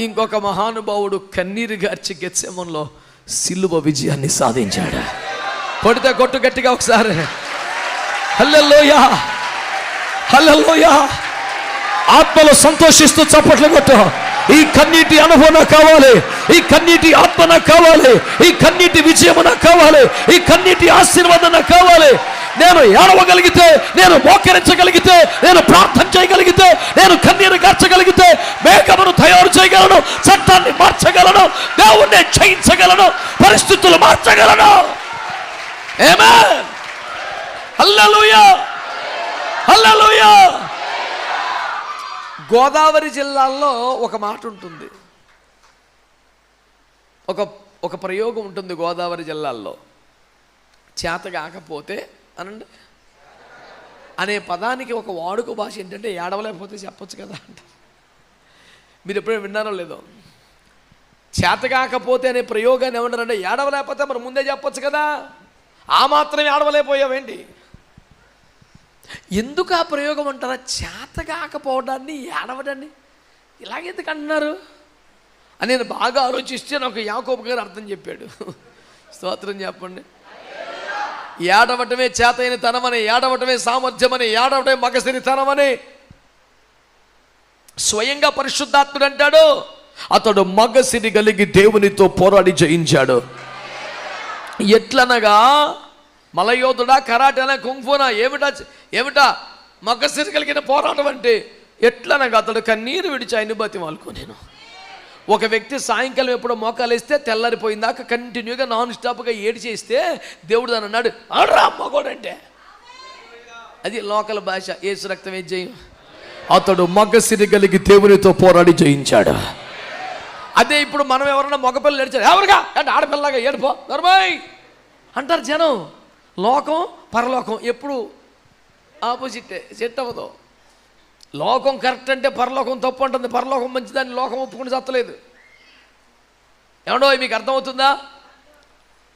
ఇంకొక మహానుభావుడు కన్నీరు గార్చి గెత్సెమంలో సిల్లువ విజయాన్ని సాధించాడు. కొడితే కొట్టు గట్టిగా ఒకసారి. హల్లెల్లోయా హల్లెల్లోయా ఆత్మలో సంతోషిస్తూ చప్పట్లు కొట్టు. ఈ కన్నీటి అనుభవం నాకు కావాలి. ఈ కన్నీటి ఆత్మ నాకు కావాలి. ఈ కన్నీటి విజయం నాకు కావాలి. ఈ కన్నీటి ఆశీర్వాదం నాకు కావాలి. నేను ఏడవగలిగితే నేను మోకరించగలిగితే నేను ప్రార్థన చేయగలిగితే నేను కన్నీరు కార్చగలిగితే మేఘమును తయారు చేయగలను చట్టాన్ని మార్చగలను దేవుణ్ణి జయించగలను పరిస్థితులు మార్చగలను. ఏమే హల్లెలూయా హల్లెలూయా గోదావరి జిల్లాల్లో ఒక మాట ఉంటుంది. ఒక ఒక ప్రయోగం ఉంటుంది గోదావరి జిల్లాల్లో. చేత కాకపోతే అనండి. అనే పదానికి ఒక వాడుక భాష ఏంటంటే ఏడవలేకపోతే చెప్పొచ్చు కదా అంట. మీరు ఎప్పుడైనా విన్నారో లేదో? చేతకాకపోతే అనే ప్రయోగాన్ని ఏమంటారంటే ఏడవలేకపోతే మనం ముందే చెప్పొచ్చు కదా? ఆ మాత్రం ఏడవలేకపోయావేంటి? ఎందుకు ఆ ప్రయోగం అంటారా? చేతకాకపోవడాన్ని ఏడవడాన్ని ఇలాగెందుకు అంటున్నారు? అని నేను బాగా ఆలోచిస్తే నాకు యాకోబు గారు అర్థం చెప్పాడు. స్తోత్రం చెప్పండి. ఏడవటమే చేతైన తనమని ఏడవటమే సామర్థ్యమని ఏడవటమే మగసిని తనమని. స్వయంగా పరిశుద్ధాత్ముడు అంటాడు అతడు మగసిని కలిగి దేవునితో పోరాడి జయించాడు. ఎట్లనగా మలయోధుడా కరాటేనా కుంఫునా ఏమిటా ఏమిటా మగసిరి కలిగిన పోరాటం అంటే? ఎట్లనగా అతడు కన్నీరు విడిచి ఆయన బతి నేను ఒక వ్యక్తి సాయంకాలం ఎప్పుడో మోకాలేస్తే తెల్లారిపోయిందాక కంటిన్యూగా నాన్ స్టాప్గా ఏడి చేస్తే దేవుడు దాని అన్నాడు ఆడరా మగోడంటే. అది లోకల్ భాష ఏసు రక్తం ఏం జయం అతడు మగసిరి కలిగి దేవునితో పోరాడి జయించాడు. అదే ఇప్పుడు మనం ఎవరన్నా మగపిల్లలు ఏడిచారు ఎవరుగా? అంటే ఆడపిల్లగా ఏడిపో? నర్మాయ్! అంటారు జనం. లోకం పరలోకం ఎప్పుడు ఆపోజిట్ సెట్ అవ్వదు. లోకం కరెక్ట్ అంటే పరలోకం తప్పు అంటుంది. పరలోకం మంచిదని లోకం ఒప్పుకుని చత్తలేదు ఏమండో మీకు అర్థమవుతుందా?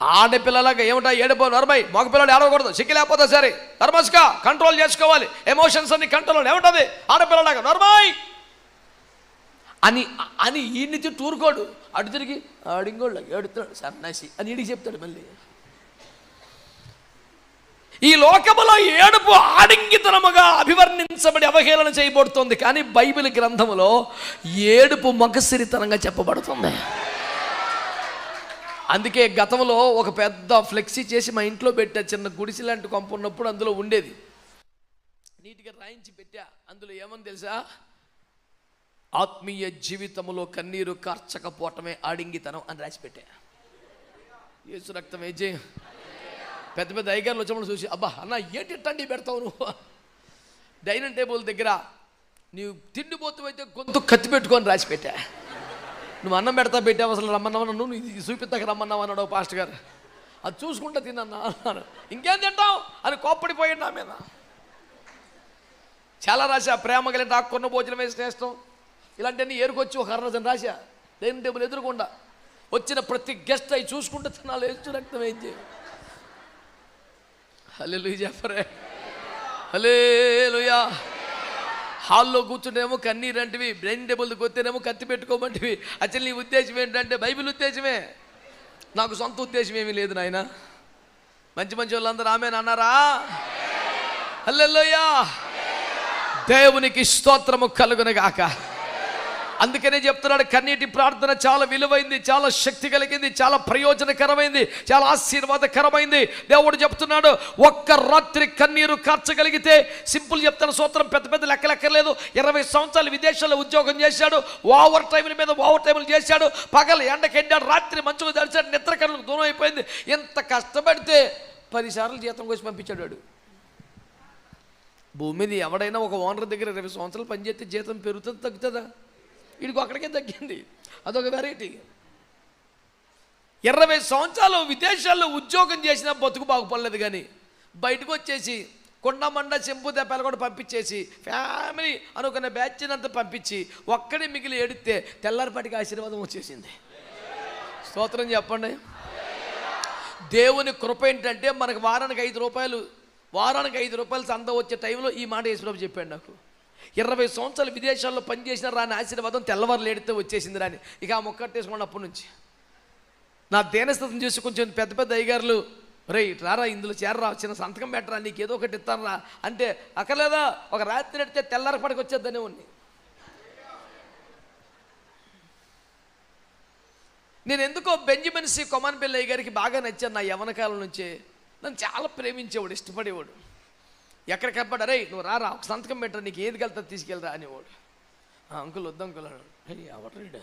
ఆడపిల్లలాగా ఏమిటా ఏడిపో? నర్మై మగపిల్లడు ఏడవకూడదు. సిక్కి లేకపోతే సరే. నర్మస్గా కంట్రోల్ చేసుకోవాలి. ఎమోషన్స్ అన్ని కంట్రోల్ ఏమంటుంది? ఆడపిల్లలాగా. నర్మాయ్ అని అని ఈ నుంచి టూరుకోడు అటు తిరిగి ఆడింగోళ్ళు ఏడుతున్నాడు. సన్నాసి అని ఈడికి చెప్తాడు మళ్ళీ. ఈ లోకములో ఏడుపు ఆడింగితనముగా అభివర్ణించబడి అవహేళన చేయబడుతుంది. కానీ బైబిల్ గ్రంథములో ఏడుపు మగసిరితనంగా చెప్పబడుతుంది. అందుకే గతంలో ఒక పెద్ద ఫ్లెక్సీ చేసి మా ఇంట్లో పెట్టా చిన్న గుడిసి లాంటి కొంప ఉన్నప్పుడు అందులో ఉండేది. నీట్గా రాయించి పెట్టా. అందులో ఏమని తెలుసా? ఆత్మీయ జీవితములో కన్నీరు కార్చకపోవటమే ఆడింగితనం అని రాసి పెట్టా. యేసు రక్తం ఏ పెద్ద పెద్ద అయ్యగారులు వచ్చినప్పుడు చూసి అబ్బా అన్న ఏంటి టండి పెడతావు నువ్వు? డైనింగ్ టేబుల్ దగ్గర నీవు తిండిపోతావైతే అయితే గొంతు కత్తి పెట్టుకొని రాసి పెట్టా. నువ్వు అన్నం పెడతా పెట్టావు అసలు రమ్మన్నావు నువ్వు ఇది చూపిస్తాక రమ్మన్నావు? అన్నాడు పాస్ట్ పాస్టర్ గారు. అది చూసుకుంటా తిన్నా అన్నాను ఇంకేం తింటావు? అని కోప్పడిపోయాడు నా మీద. చాలా రాశా ప్రేమ కలిగిన కొన్న వేసి శ్రేష్టం ఇలాంటివన్నీ ఏరుకొచ్చి ఒక అరడజన్ రాశా. డైనింగ్ టేబుల్ ఎదురుకుండా వచ్చిన ప్రతి గెస్ట్ అవి చూసుకుంటూ తినాలి. ఎచ్చు రక్తం ఏం చేయాలి? హలే చెప్పరే? హలేలుయా హాల్లో కూర్చుంటేమో కన్నీరు అంటివి బ్రెయిన్ టేబుల్ కొత్తేనేమో కత్తి పెట్టుకోమంటివి. అసలు నీ ఉద్దేశం ఏంటంటే బైబిల్ ఉద్దేశమే? నాకు సొంత ఉద్దేశం ఏమీ లేదు నాయన. మంచి మంచి వాళ్ళందరూ ఆమె అన్నారా? హల్లెలూయా. దేవునికి స్తోత్రము కలుగునగాక. అందుకనే చెప్తున్నాడు కన్నీటి ప్రార్థన చాలా విలువైంది చాలా శక్తి కలిగింది చాలా ప్రయోజనకరమైంది చాలా ఆశీర్వాదకరమైంది. దేవుడు చెప్తున్నాడు ఒక్క రాత్రి కన్నీరు కార్చగలిగితే సింపుల్ చెప్తాను సూత్రం పెద్ద పెద్ద లెక్క లెక్కలేదు ఇరవై సంవత్సరాలు విదేశాల్లో ఉద్యోగం చేశాడు ఓవర్ టైముల మీద ఓవర్ టైములు చేశాడు పగలు ఎండకెండాడు రాత్రి మంచుకు తడిచాడు నిద్ర కళ్ళకు దూరం అయిపోయింది. ఎంత కష్టపడితే పదిసార్లు జీతం కోసి పంపించాడు వాడు. భూమిది ఎవడైనా ఒక ఓనర్ దగ్గర ఇరవై సంవత్సరాలు పనిచేస్తే జీతం పెరుగుతుంది తగ్గుతుందా? వీడికి ఒక్కడికే తగ్గింది. అదొక వెరైటీ ఇరవై సంవత్సరాలు విదేశాల్లో ఉద్యోగం చేసినా బతుకు బాగుపడలేదు కానీ బయటకు వచ్చేసి కొండ మండ చెంపు దెబ్బలు కూడా పంపించేసి ఫ్యామిలీ అనుకున్న బ్యాచ్ అంతా పంపించి ఒక్కడే మిగిలి ఏడితే తెల్లారిపాటికి ఆశీర్వాదం వచ్చేసింది. స్తోత్రం చెప్పండి. దేవుని కృప ఏంటంటే మనకు వారానికి ఐదు రూపాయలు వారానికి ఐదు రూపాయలు సంత వచ్చే టైంలో ఈ మాట యేసుప్రభు చెప్పాడు నాకు. ఇరవై సంవత్సరాలు విదేశాల్లో పనిచేసిన రాని ఆశీర్వాదం తెల్లవారు లేడితే వచ్చేసింది రాని. ఇక ఆ మొక్కట్టేసుకోండి అప్పటి నుంచి. నా దేనస్థితిని చూసి కొంచెం పెద్ద పెద్ద అయ్యగారులు రే రారా ఇందులో చేరరా చిన్న సంతకం పెట్టరా నీకు ఏదో ఒకటి ఇస్తానరా అంటే అక్కర్లేదా? ఒక రాత్రి నెడితే తెల్లారి పడికి వచ్చేద్దనే ఉంది నేను ఎందుకో బెంజమిన్ సి కొమాన్ పిల్లయ్య గారికి బాగా నచ్చాను నా యవన కాలం నుంచే. నన్ను చాలా ప్రేమించేవాడు ఇష్టపడేవాడు. ఎక్కడ కనపడ రే నువ్వు రారా ఒక సంతకం పెట్టరా నీకు ఏది వెళ్తా తీసుకెళ్ళరా అనేవాడు. అంకుల్ వద్దు అంకుల్ అన్నాడు.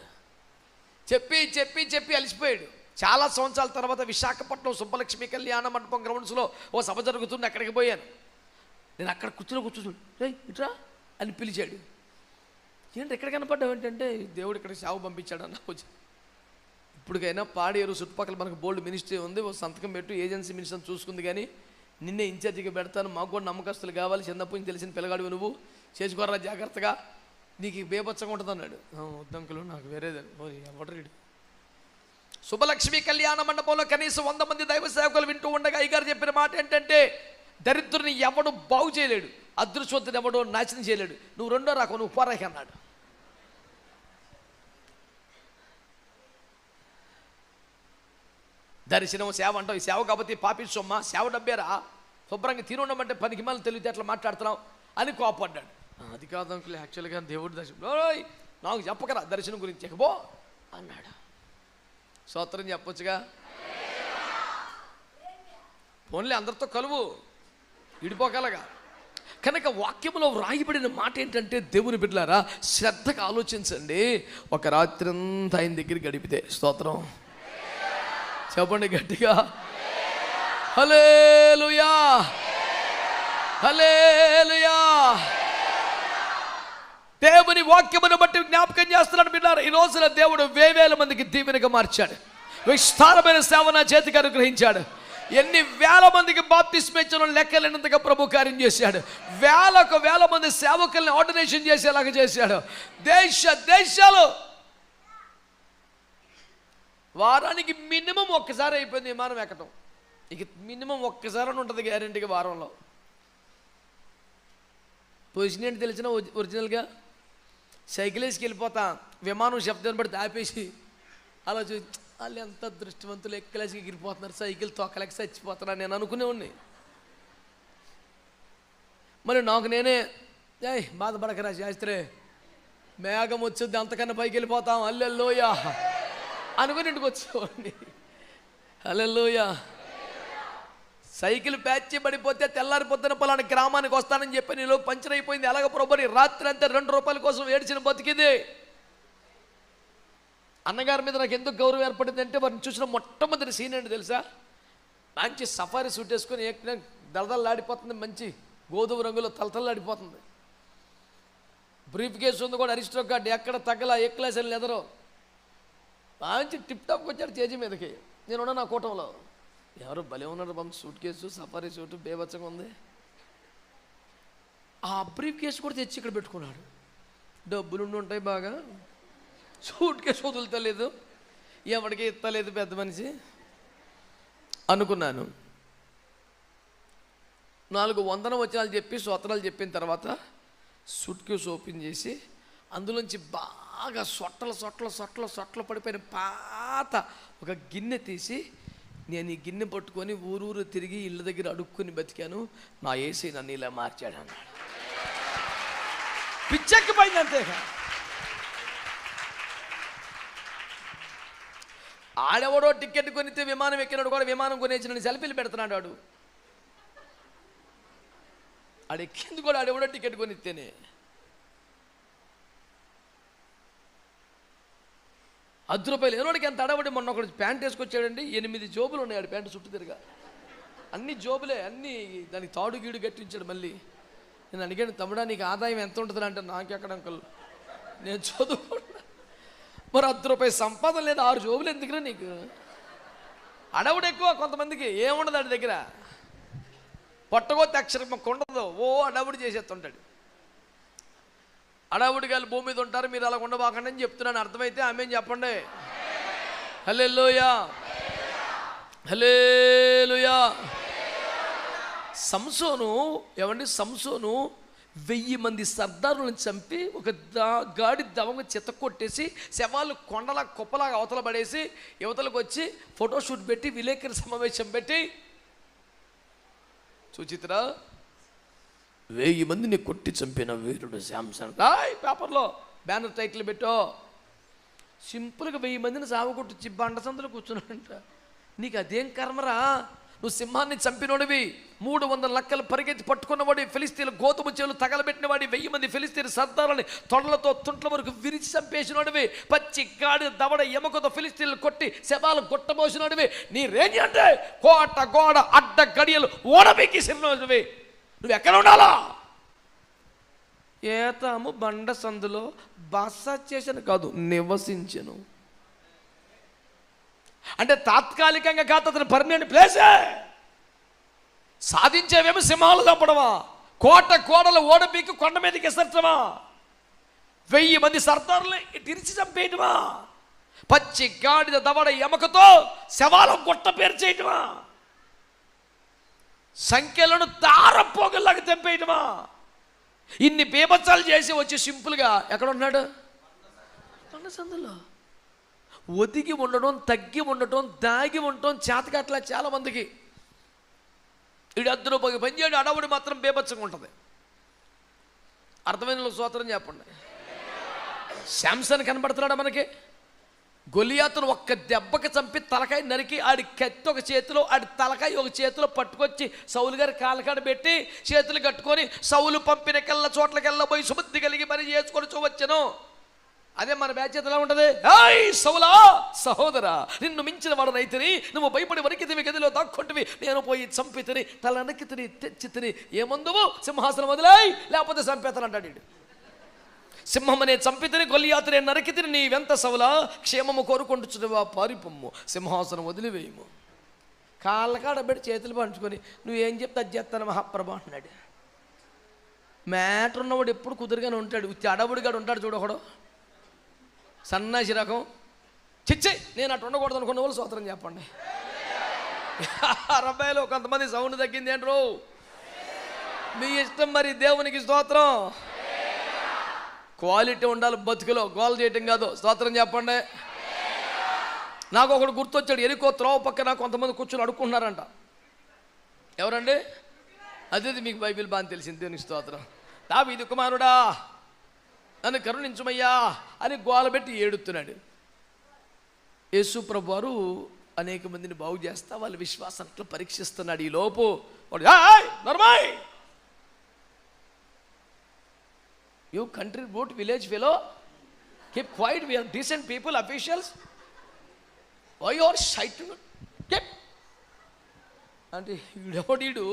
చెప్పి చెప్పి చెప్పి అలిసిపోయాడు. చాలా సంవత్సరాల తర్వాత విశాఖపట్నం సుబ్బలక్ష్మి కళ్యాణ మండపం గ్రౌండ్స్లో ఓ సభ జరుగుతుంది అక్కడికి పోయాను. నేను అక్కడ కూర్చుని కూర్చుని రే ఇట్రా? అని పిలిచాడు. ఏంటి ఎక్కడ కనపడ్డావు? ఏంటంటే దేవుడు ఇక్కడ సాగు పంపించాడు అన్న ఇప్పటికైనా పాడేరు చుట్టుపక్కల మనకు బోల్డ్ మినిస్ట్రీ ఉంది ఓ సంతకం పెట్టు ఏజెన్సీ మినిస్టర్ చూసుకుంది కానీ నిన్నే ఇన్ఛార్జిగా పెడతాను మాకు కూడా నమ్మకస్తులు కావాలి చిన్నప్పటి నుంచి తెలిసిన పిల్లగాడు నువ్వు. చేసుకోరా జాగ్రత్తగా. నీకు బేపచ్చగా ఉంటుంది అన్నాడు. "ఆ, వద్దంకులు నాకు వేరేది. ఎవడరీడు శుభలక్ష్మి కళ్యాణ మండపంలో కనీసం వంద మంది దైవ సేవకులు వింటూ ఉండగా అయ్యగారు చెప్పిన మాట ఏంటంటే దరిద్రుని ఎవడు బాగు చేయలేడు అదృష్టవంతుని ఎవడో నాశనం చేయలేడు. నువ్వు రెండో రాకు నువ్వు పోరాకి అన్నాడు. దర్శనం సేవ అంటావు ఈ సేవ కాబట్టి పాపి సొమ్మ సేవ డబ్బేరా శుభ్రంగా తిరుండమంటే పనికి మళ్ళీ తెలివితే అట్లా మాట్లాడుతున్నావు అని కోపడ్డాడు. "ఆ, అది కాదు అంకుల్ యాక్చువల్గా దేవుడి దర్శనం. నాకు చెప్పకరా దర్శనం గురించి. చెప్పబో అన్నాడు. స్తోత్రం చెప్పొచ్చుగా? పోన్లే అందరితో కలువు. విడిపోగలగా. కనుక వాక్యంలో వ్రాయబడిన మాట ఏంటంటే దేవుని బిడ్డలారా శ్రద్ధగా ఆలోచించండి. ఒక రాత్రి అంతా ఆయన దగ్గర గడిపితే స్తోత్రం. చెప్పండి గట్టిగా. హలేలుయా హలేలుయా దేవుని వాక్యమును బట్టి జ్ఞాపకం చేస్తున్నాడు విన్నారు ఈ రోజున దేవుడు వేవేల మందికి దీవెనగా మార్చాడు. విస్తారమైన సేవ నా చేతికి అనుగ్రహించాడు. ఎన్ని వేల మందికి బాప్తిస్మించడం లెక్కలేనంతగా ప్రభు కార్యం చేశాడు. వేలకు వేల మంది సేవకుల్ని ఆర్డినేషన్ చేసేలాగా చేశాడు. దేశ దేశాలు వారానికి మినిమం ఒక్కసారి అయిపోయింది విమానం ఎక్కటం ఇక మినిమం ఒక్కసారి అని ఉంటుంది గ్యారెంటీగా వారంలో పొజిషన్ ఏంటి తెలిసిన ఒరిజినల్గా సైకిల్ వేసుకు వెళ్ళిపోతా విమానం శబ్దం పడితే ఆపేసి అలా చూ వాళ్ళు ఎంత దృష్టివంతులు ఎక్కలేసి ఎగిరిపోతున్నారు సైకిల్ తొక్కలేక చచ్చిపోతున్నారు నేను అనుకునేవాడిని మరి నాకు నేనే ఏయ్ బాధపడకరా శాస్త్రే మేఘం వచ్చుద్ది అంతకన్నా పైకి వెళ్ళిపోతాం అల్లెల్లోయ అనుకుని ఇంటికి వచ్చేవాడిని. అల్లెల్లోయ సైకిల్ ప్యాచ్ పడిపోతే తెల్లారిపోతున్న పలానా గ్రామానికి వస్తానని చెప్పి నీలో పంచర్ అయిపోయింది. ఎలాగ ప్రభుని? రాత్రి అంతా రెండు రూపాయల కోసం ఏడ్చిన బతికింది. అన్నగారి మీద నాకు ఎందుకు గౌరవం ఏర్పడింది అంటే వారిని చూసిన మొట్టమొదటి సీన్ ఏంటి తెలుసా? మంచి సఫారీ సూట్ వేసుకొని ఏకిన దళదళలాడిపోతుంది మంచి గోధుమ రంగులో తలతల్లాడిపోతుంది. బ్రీఫ్ కేసు ఉంది కూడా అరిస్టో కార్డు ఎక్కడ తగ్గల ఏ క్లాస్ అని ఎదరో. మంచి టిప్ టాప్కి వచ్చాడు చేజీ మీదకి. నేను ఉన్నా నా కూటంలో. ఎవరు భలే ఉన్నారు బాబు సూట్ కేసు సఫారీ సూట్ బేబచ్చగా ఉంది. ఆ బ్రీఫ్ కేసు కూడా తెచ్చి ఇక్కడ పెట్టుకున్నాడు. డబ్బులుండి ఉంటాయి బాగా. సూట్ కేసు వదులుతలేదు. ఎవరికి ఇస్తలేదు పెద్ద మనిషి. అనుకున్నాను. నాలుగు వందన వచనాలు చెప్పి సోత్రాలు చెప్పిన తర్వాత సూట్ కేసు ఓపెన్ చేసి అందులోంచి బాగా సొట్టలు సొట్టలు సొట్టలు సొట్టలు పడిపోయిన పాత ఒక గిన్నె తీసి నేను ఈ గిన్నె పట్టుకొని ఊరూరు తిరిగి ఇళ్ళ దగ్గర అడుక్కొని బతికాను. నా ఏసీ నన్ను ఇలా మార్చాడు అన్నాడు. పిచ్చెక్కిపోయింది అంతేగా ఆడెవడో టికెట్ కొనితే విమానం ఎక్కినాడు కూడా విమానం కొనేసి సెల్ఫీలు పెడుతున్నాడు వాడు. ఆడు ఎక్కింది కూడా ఆడెవడో టికెట్ కొనిస్తేనే. అర్ధ రూపాయలు. ఏనోడికి ఎంత అడవడి మొన్న ఒకటి ప్యాంట్ వేసుకొచ్చాడండి. ఎనిమిది జోబులు ఉన్నాయి ఆడు ప్యాంటు చుట్టూ తిరగా. అన్ని జోబులే అన్ని దానికి తాడు గీడు కట్టించాడు మళ్ళీ. నేను అడిగాను తమ్ముడా నీకు ఆదాయం ఎంత ఉంటుంది? అంటే నాకెక్కడ అంకుల్? నేను చదువుకుంటున్నా. మరి అర్ధ రూపాయి సంపాదన లేదు ఆరు జోబులు ఎందుకురా నీకు? అడవుడు ఎక్కువ కొంతమందికి ఏముండదు ఆడి దగ్గర. పట్టగొత్తి అక్షరం ఉండదు ఓ అడవుడు చేసేస్తుంటాడు. అడవుడి గారు భూమి మీద ఉంటారు మీరు అలా ఉండబాకండి అని చెప్తున్నాను. అర్థమైతే ఆమె చెప్పండి? హల్లెలూయా. హల్లెలూయా. సంసోను ఏమండి? సంసోను వెయ్యి మంది సర్దారులను చంపి ఒక దా గాడి దవంగా చెత్త కొట్టేసి శవాలు కొండలా కుప్పలాగా అవతల పడేసి యువతలకు వచ్చి ఫోటోషూట్ పెట్టి విలేకరి సమావేశం పెట్టి సుచిత్ర వెయ్యి మందిని కొట్టి చంపిన వీరుడు శాంసన్. రాయ్ పేపర్లో బ్యానర్ టైటిల్ పెట్టో. సింపుల్గా వెయ్యి మందిని సాగుకొట్టి బండ సందులో కూర్చున్నాడంట. నీకు అదేం కర్మరా? నువ్వు సింహాన్ని చంపినోడివి. మూడు వందల లక్కలు పరిగెత్తి పట్టుకున్నవాడి ఫిలిస్తీన్లు గోతుము చేలు తగలబెట్టిన వాడి వెయ్యి మంది ఫిలిస్తీన్ సర్దారుని తొడలతో తుంట్ల వరకు విరిచి చంపేసినోడివి. పచ్చి గాడి దవడ ఎముకతో ఫిలిస్తీన్లు కొట్టి శవాలు గొట్టబోసినోడివి. నీ రేంజ్ అంటే కోట గోడ అడ్డ గడియలు ఓడబెక్కి సిరినోడివి నువ్వు ఎక్కడ ఉండాలా? ఏతాము బండ సందులో బస చేసిన కాదు నివసించను. అంటే తాత్కాలికంగా కాదు అతని పర్మనెంట్ ప్లేసే. సాధించేవేమో సింహాలు చంపడమా కోట కోడలు ఓడబీకి కొండ మీదకి ఎసర్చమా వెయ్యి మంది సర్దారులు తిరిచి చంపేయటమా? పచ్చి గాడిద దవడ ఎమకతో శవాల గుట్ట పేర్చేయటమా? సంఖ్యలను తారపోగల్లాగా తెంపేయటమా? ఇన్ని బీభత్సాలు చేసి వచ్చి సింపుల్గా ఎక్కడ ఉన్నాడు సందులో. ఒదిగి ఉండడం తగ్గి ఉండటం దాగి ఉండటం చేతకట్లా చాలా మందికి. ఇడు అద్దు రూపాయలు పనిచేయడు అడవుడు మాత్రం బేబచ్చంగా ఉంటుంది. అర్థమైన స్తోత్రం చెప్పండి. శాంసన్ కనబడుతున్నాడా మనకి? గొలియాతును ఒక్క దెబ్బకి చంపి తలకాయ నరికి ఆడి కత్తి ఒక చేతిలో ఆడి తలకాయ ఒక చేతిలో పట్టుకొచ్చి సౌలు గారి కాలకాడ పెట్టి చేతులు కట్టుకొని సౌలు పంపిన కల్లా చోట్లకెళ్ళ పోయి సుబుద్ధి కలిగి పని చేసుకొని చూవచ్చును. అదే మన బ్యాచ్ ఎలా ఉంటది? ఏయ్ సౌలా సహోదరా నిన్ను మించిన వాడనైతిని రైతుని నువ్వు భయపడి వరికితివి గదిలో దాక్కొంటివి. నేను పోయి చంపితిని తల నక్కితిని తెచ్చి తిని ఏమందువు? సింహాసనం వదిలాయి లేకపోతే చంపేతనంటాడు సింహమనే చంపితిని గొల్లియాతనే నరికితిని నీవెంత సవలా? క్షేమము కోరుకుంటుచున్నవా పారిపొమ్ము. సింహాసనం వదిలివేయము. కాళ్ళకాడ పెట్టి చేతులు పంచుకొని నువ్వేం చెప్తే అది చేస్తాను మహాప్రభ అంటున్నాడు. మ్యాటర్ ఉన్నవాడు ఎప్పుడు కుదురుగానే ఉంటాడు. ఉత్తి అడవుడిగాడు ఉంటాడు చూడకూడదు సన్నాసి రకం. చిచ్చే నేను అటు ఉండకూడదు అనుకున్న వాళ్ళు సూత్రం చెప్పండి. అరబ్బాయిలో కొంతమంది సౌండ్ తగ్గింది ఏంట్రో? మీ ఇష్టం మరి దేవునికి స్తోత్రం. క్వాలిటీ ఉండాలి బతుకులో. గోల్ చేయటం కాదు. స్తోత్రం చెప్పండి. నాకు ఒకడు గుర్తొచ్చాడు ఎరుకో త్రోవ పక్కన కొంతమంది కూర్చొని అడుక్కుంటున్నారంట. ఎవరండి? అదే మీకు బైబిల్ బాగా తెలిసింది దేవునికి స్తోత్రం. దావీదు కుమారుడా నన్ను కరుణించుమయ్యా అని గోలబెట్టి ఏడుతున్నాడు యేసు ప్రభు వారు అనేక మందిని బాగు చేస్తా వాళ్ళ విశ్వాసాన్ని పరీక్షిస్తున్నాడు. ఈ లోపు వాడు, నర్మాయ్ you country boot village fellow keep quiet we are decent people officials why are site keep అంటే ఈడెవడీడు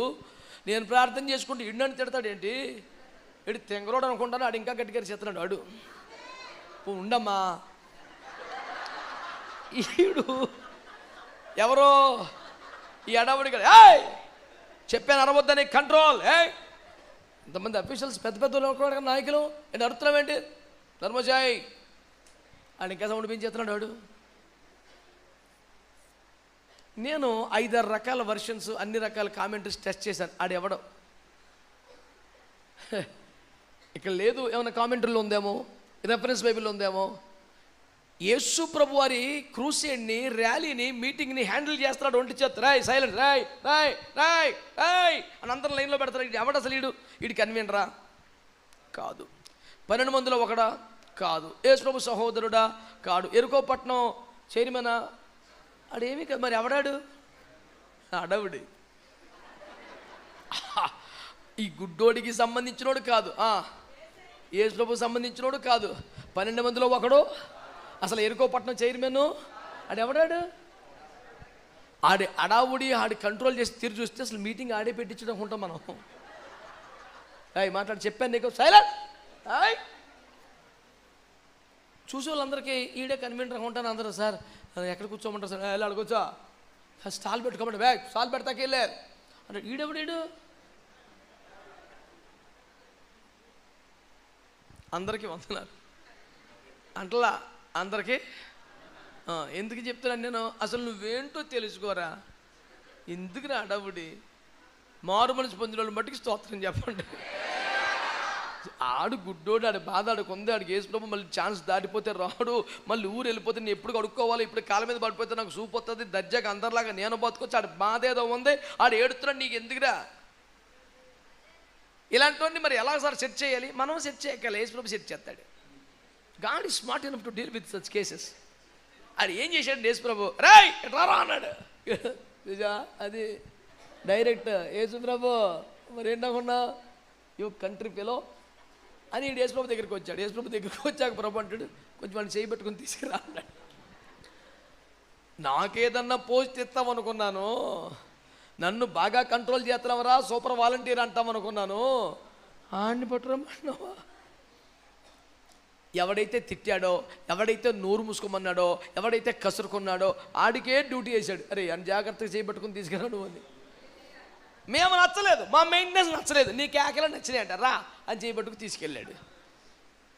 నేను ప్రార్థన చేసుకుంటే ఈడని తిడతాడేంటి ఇడు తెంగరోడు అనుకుంటాను ఆడు ఇంకా గట్టిగా చెప్తున్నాడు వాడు ఉండమ్మా. ఈడు ఎవరో ఈ అడవుడి ఏయ్! చెప్పాను అనవద్దని కంట్రోల్ ఏ ఇంతమంది అఫీషియల్స్ పెద్ద పెద్ద వాళ్ళు నాయకులు నేను అర్థం ఏంటి? ధర్మజాయ్ ఆయన ఇంకా సౌండ్ పెంచేస్తున్నాడు వాడు. నేను ఐదారు రకాల వర్షన్స్ అన్ని రకాల కామెంటరీస్ టెస్ట్ చేశాను. ఆడు ఇక్కడ లేదు ఏమైనా కామెంటరీలో ఉందేమో? రెఫరెన్స్ బైబిల్లో ఉందేమో? యేసు ప్రభు వారి క్రూసేడ్ని ర్యాలీని మీటింగ్ని హ్యాండిల్ చేస్తున్నాడు ఒంటి చేత రాయ్ సైలెంట్ రాయ్ రాయ్ రాయ్ రాయ్ అని అందరం లైన్లో పెడతారు. ఇటు ఎవడు అసలు ఇడు ఇటు కన్వీనరా కాదు. పన్నెండు మందిలో ఒకడా? కాదు. యేసు ప్రభు సహోదరుడా? కాడు ఎరుకోపట్నం చైర్మనా? ఆడేమి కాదు. మరి ఎవడాడు? అడవుడి. ఈ గుడ్డోడికి సంబంధించినోడు కాదు. యేసు ప్రభు సంబంధించినోడు కాదు. పన్నెండు మందిలో ఒకడు అసలు ఎరుకోపట్నం చైర్మన్? ఆడెవడాడు ఆడి అడావుడి ఆడి కంట్రోల్ చేసి తిరిగి చూస్తే అసలు మీటింగ్ ఆడే పెట్టించడం ఉంటాం మనం. అయ్యి మాట్లాడి చెప్పాను నీకు. సైలెంట్! హాయ్ చూసే వాళ్ళందరికీ ఈడే కన్వీనర్ ఉంటాను అందరూ సార్. ఎక్కడ కూర్చోమంటారు సార్? వెళ్ళి ఆడ కూర్చో. స్టాల్ పెట్టుకోమంటే బ్యాగ్ స్టాల్ పెడతాకి వెళ్ళారు అంటే ఈడెవడీడు? అందరికీ వందనాలు. అంటలా అందరికీ? ఎందుకు చెప్తున్నాను నేను? అసలు నువ్వేంటో తెలుసుకోరా? ఎందుకు నా అడవుడి? మారు మనసు పొందిన వాళ్ళు మట్టికి స్తోత్రం చెప్పండి. ఆడు గుడ్డోడు ఆడు బాధ ఆడు కొందే ఆడు వేసినప్పుడు మళ్ళీ ఛాన్స్ దాటిపోతే రాడు. మళ్ళీ ఊరు వెళ్ళిపోతే నేను ఎప్పుడు కడుక్కోవాలి? ఇప్పుడు కాళ్ళ మీద పడిపోతే నాకు సూప్ వస్తుంది దర్జాగా అందరిలాగా నేను బతుకొచ్చి ఆడు బాధ ఏదో ఉంది ఆడు ఏడుతున్నాడు నీకు ఎందుకురా? ఇలాంటివన్నీ మరి ఎలా సార్ సెట్ చేయాలి? మనం సెట్ చేయగల యేసుప్రభు సెట్ చేస్తాడు. God is smart enough to deal with such cases అది ఏం చేశాడు యేసుప్రభు రాయ్ రారా అన్నాడు. నిజా? అది డైరెక్ట్ యేసుప్రభు మరి ఏంటనుకున్నా యూ కంట్రీ పిలో అని ఈడు యేసుప్రభు దగ్గరికి వచ్చాడు. యేసుప్రభు దగ్గరికి వచ్చాక ప్రభు అంటాడు కొంచెం వాడిని చేయి పెట్టుకుని తీసుకురా అన్నాడు. నాకేదన్నా పోస్ట్ ఇస్తామనుకున్నాను నన్ను బాగా కంట్రోల్ చేస్తున్నావరా సూపర్ వాలంటీర్ అంటామనుకున్నాను ఆడిని పట్టురమ్మన్నావా ఎవడైతే తిట్టాడో ఎవడైతే నోరు మూసుకోమన్నాడో ఎవడైతే కసురుకున్నాడో ఆడికే డ్యూటీ వేశాడు అరే అని జాగ్రత్తగా చేయబట్టుకుని తీసుకెళ్ళాడు అని. మేము నచ్చలేదు మా మెయింటెనెన్స్ నచ్చలేదు. నీ కేకలు నచ్చినాయంట రా అని చేయబట్టుకు తీసుకెళ్ళాడు.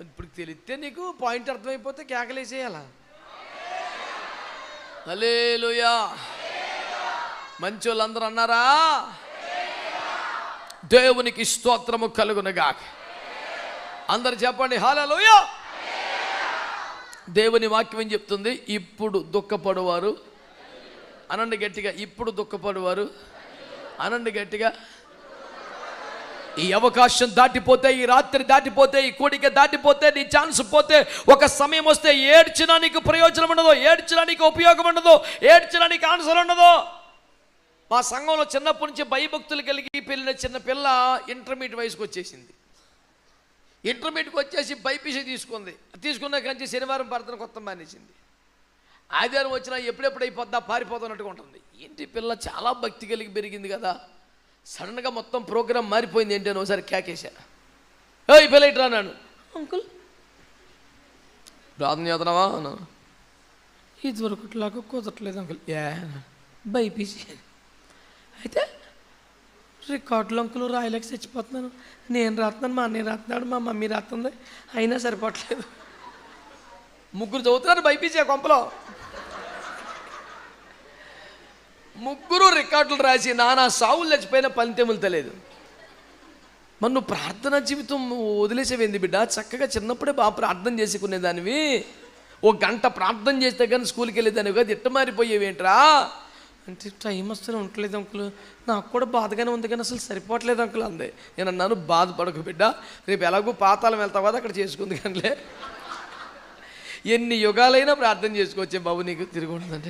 ఇప్పుడు తెలిస్తే నీకు పాయింట్ అర్థమైపోతే కేకలేసేయాలా హలేలుయా మంచి వాళ్ళందరూ అన్నారా? దేవునికి స్తోత్రము కలుగునగా అందరు చెప్పండి హాలలోయో దేవుని వాక్యం ఏం చెప్తుంది? ఇప్పుడు దుఃఖపడువారు. అనండి గట్టిగా ఇప్పుడు దుఃఖపడువారు. అనండి గట్టిగా. ఈ అవకాశం దాటిపోతే ఈ రాత్రి దాటిపోతే ఈ కోడిక దాటిపోతే నీ ఛాన్స్ పోతే ఒక సమయం వస్తే ఏడ్చినా నీకు ప్రయోజనం ఉండదు ఏడ్చినా నీకు ఉపయోగం ఉండదు ఏడ్చినా నీకు ఆన్సర్ ఉండదు. మా సంఘంలో చిన్నప్పటి నుంచి భయభక్తులు కలిగి పెళ్ళిన చిన్న పిల్ల ఇంటర్మీడియట్ వయసుకు వచ్చేసింది. ఇంటర్మీడియట్కి వచ్చేసి బైపీసీ తీసుకుంది. తీసుకున్న కంచి శనివారం ప్రార్థన కొత్త మానేసింది. ఆదివారం వచ్చినా ఎప్పుడెప్పుడు అయిపోద్దా? పారిపోతున్నట్టుగా ఉంటుంది. ఏంటి పిల్ల? చాలా భక్తి కలిగి పెరిగింది కదా. సడన్గా మొత్తం ప్రోగ్రామ్ మారిపోయింది ఏంటి అని ఒకసారి కేకేశా. ఏ ఈ పిల్ల ఇట్రా అన్నాను అంకుల్. ప్రార్థన చేస్తున్నావా? అన్నాను ఇది వరకుట్లాగా కుదరట్లేదు అంకుల్. ఏ బైపీసీ. అయితే రికార్డులు అంకులు రాయలేక చచ్చిపోతున్నాను. నేను రాస్తున్నాను మా అన్నయ్య రాస్తున్నాడు మా మమ్మీ రాస్తుంది అయినా సరిపోవట్లేదు. ముగ్గురు చదువుతున్నారు బైపీసీ ఆ కొంపలో. ముగ్గురు రికార్డులు రాసి నానా సావులు చచ్చిపోయిన పంతెములు తెలియదు. మరి నువ్వు ప్రార్థన జీవితం వదిలేసేవేంది బిడ్డ? చక్కగా చిన్నప్పుడే బాగా ప్రార్థన చేసుకునేదానివి. ఓ గంట ప్రార్థన చేస్తే కానీ స్కూల్కి వెళ్ళేదానివి కదా ఇట్ట మారిపోయేవేంట్రా? అంటే టైం వస్తూనే ఉండలేదు అంకుల్. నాకు కూడా బాధగానే ఉంది కానీ అసలు సరిపోవట్లేదు అంకుల్ అంది. నేను అన్నాను బాధపడకు బిడ్డ. రేపు ఎలాగో పాతాళం వెళ్తావు కదా అక్కడ చేసుకుంది కానిలే. ఎన్ని యుగాలైనా ప్రార్థన చేసుకోవచ్చే బాబు నీకు తిరిగి ఉంటుందంటే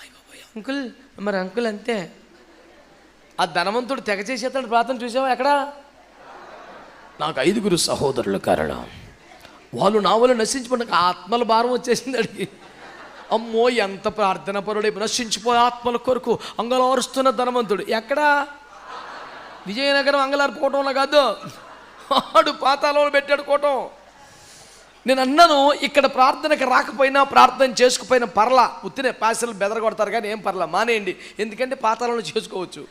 అయ్య బాబాయ్ అంకుల్. మరి అంకుల్ అంతే. ఆ ధనవంతుడు తెగ చేసేస్తాడు ప్రార్థన చూసావా ఎక్కడా? నాకు ఐదుగురు సహోదరుల కారణం. వాళ్ళు నా వల్ల నశించిపోయిన ఆత్మల భారం వచ్చేసింది అడిగి. అమ్మో ఎంత ప్రార్థన పరుడే నశించిపోయే ఆత్మల కొరకు అంగలారుస్తున్న ధనవంతుడు. ఎక్కడా? విజయనగరం అంగలారిపోవటంలో కాదు. ఆడు పాతాలలో పెట్టాడు కోటం. నేను అన్నాను ఇక్కడ ప్రార్థనకి రాకపోయినా ప్రార్థన చేసుకుపోయినా పర్ల. ఉత్తినే పాసలు బెదరగొడతారు కానీ ఏం పర్లా మానేయండి. ఎందుకంటే పాతాలను చేసుకోవచ్చు.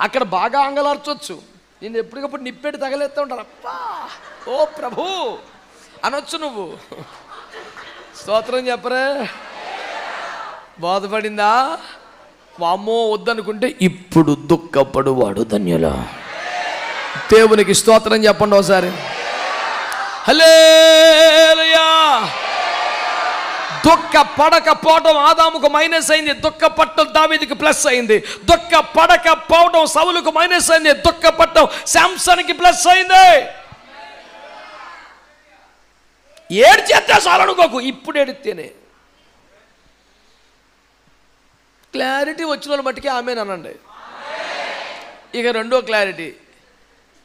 అక్కడ బాగా అంగలార్చొచ్చు. నేను ఎప్పటికప్పుడు నిప్పెట్టి తగలేస్తూ ఉంటాను. అప్పా ఓ ప్రభు అనొచ్చు నువ్వు. స్తోత్రం చెప్పరే? బాధపడిందా? వామ్మో వద్దనుకుంటే ఇప్పుడు దుఃఖపడువాడు ధన్యుల. దేవునికి స్తోత్రం చెప్పండి ఒకసారి. హలేలుయా దుఃఖ పడకపోవడం ఆదాముకు మైనస్ అయింది దుఃఖ పట్టడం దావీదికి ప్లస్ అయింది. దుఃఖ పడకపోవడం సవులకు మైనస్ అయింది దుఃఖ పట్టడం శాంసన్కి ప్లస్ అయింది. ఏడ్చేస్తే చాలనుకోకు ఇప్పుడు ఏడితేనే క్లారిటీ వచ్చిన వాళ్ళు మట్టుకే ఆమెనండి ఇక రెండో క్లారిటీ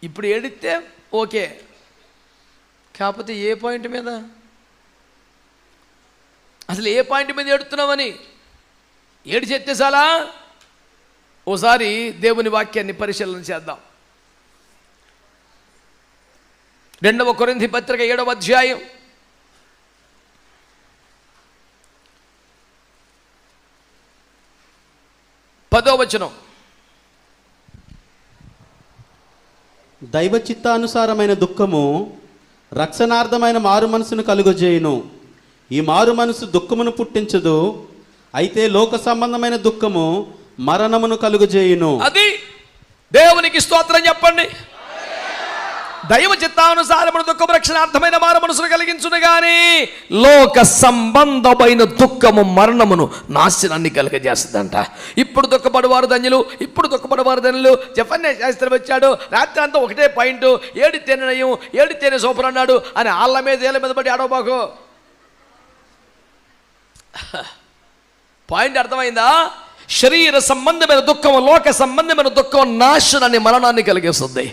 ఇప్పుడు ఏడిస్తే ఓకే. కాకపోతే ఏ పాయింట్ మీద? అసలు ఏ పాయింట్ మీద ఏడుతున్నామని ఏడు చెత్తేసాలా ఓసారి దేవుని వాక్యాన్ని పరిశీలన చేద్దాం. రెండవ కొరింది పత్రిక ఏడవ అధ్యాయం. పదో వచనం. దైవ చిత్తానుసారమైన దుఃఖము రక్షణార్థమైన మారు మనసును కలుగజేయును. ఈ మారు మనసు దుఃఖమును పుట్టించదు అయితే లోక సంబంధమైన దుఃఖము మరణమును కలుగజేయును. అది దేవునికి స్తోత్రం చెప్పండి. దైవ చిత్తానుసారమును దుఃఖం రక్షణార్థమైన మారు మనసును కలిగించును గాని లోక సంబంధమైన దుఃఖము మరణమును నాశనాన్ని కలిగజేస్తుందంట. ఇప్పుడు దుఃఖపడవారు ధన్యులు ఇప్పుడు దుఃఖపడవారు ధన్యులు జపన్య శాస్త్రం వచ్చాడు రాత్రి అంతా ఒకటే పాయింట్ ఏడు తేనె నయం ఏడు తేనె సూపర్ అన్నాడు అని ఆళ్ళ మీద ఏళ్ళ మీద పడి ఆడవబాకు పాయింట్ అర్థమైందా? శరీర సంబంధమైన దుఃఖం లోక సంబంధమైన దుఃఖం నాశనాన్ని మరణాన్ని కలిగిస్తుంది.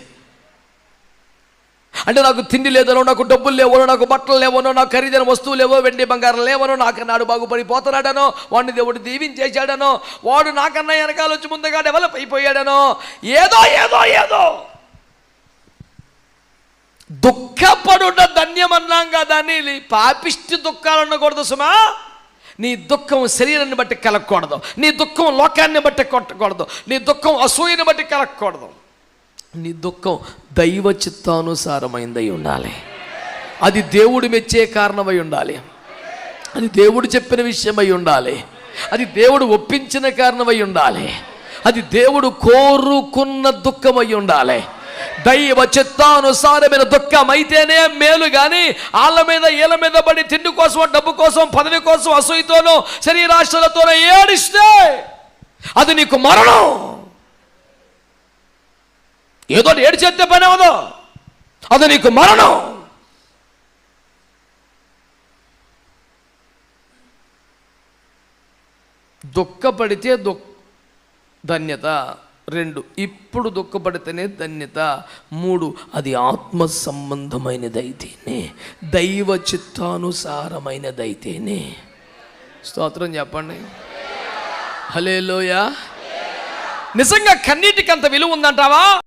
అంటే నాకు తిండి లేదనో నాకు డబ్బులు లేవనో నాకు బట్టలు లేవనో నాకు ఖరీదైన వస్తువులు లేవో వెండి బంగారం లేవనో నాకన్నాడు బాగుపడిపోతున్నాడనో వాడిని దేవుడు దీవించేశాడనో వాడు నాకన్నా వెనకాల వచ్చి ముందుగా డెవలప్ అయిపోయాడనో ఏదో ఏదో ఏదో. దుఃఖపడుట ధన్యమన్నాం కదా పాపిష్టి దుఃఖాలు ఉండకూడదు సుమా. నీ దుఃఖం శరీరాన్ని బట్టి కలగకూడదు. నీ దుఃఖం లోకాన్ని బట్టి కొట్టకూడదు. నీ దుఃఖం అసూయని బట్టి కలగకూడదు. నీ దుఃఖం దైవ చిత్తానుసారమైందై ఉండాలి. అది దేవుడు మెచ్చే కారణమై ఉండాలి. అది దేవుడు చెప్పిన విషయమై ఉండాలి. అది దేవుడు ఒప్పించిన కారణమై ఉండాలి. అది దేవుడు కోరుకున్న దుఃఖమై ఉండాలి. దైవ చిత్తానుసారమైన దుఃఖం అయితేనే మేలు కానీ వాళ్ళ మీద ఈల మీద పడి తిండి కోసం డబ్బు కోసం పదవి కోసం అసూయతోనో శరీరాశలతోనో ఏడిస్తే అది నీకు మరణం. ఏదో ఏడు చేస్తే పని అవదు అది నీకు మరణం. దుఃఖపడితే దుఃఖ ధన్యత. రెండు ఇప్పుడు దుఃఖపడితేనే ధన్యత. మూడు అది ఆత్మ సంబంధమైనదైతేనే దైవ చిత్తానుసారమైనదైతేనే. స్తోత్రం చెప్పండి. హలేలోయా నిజంగా కన్నీటికి అంత విలువ ఉందంటావా?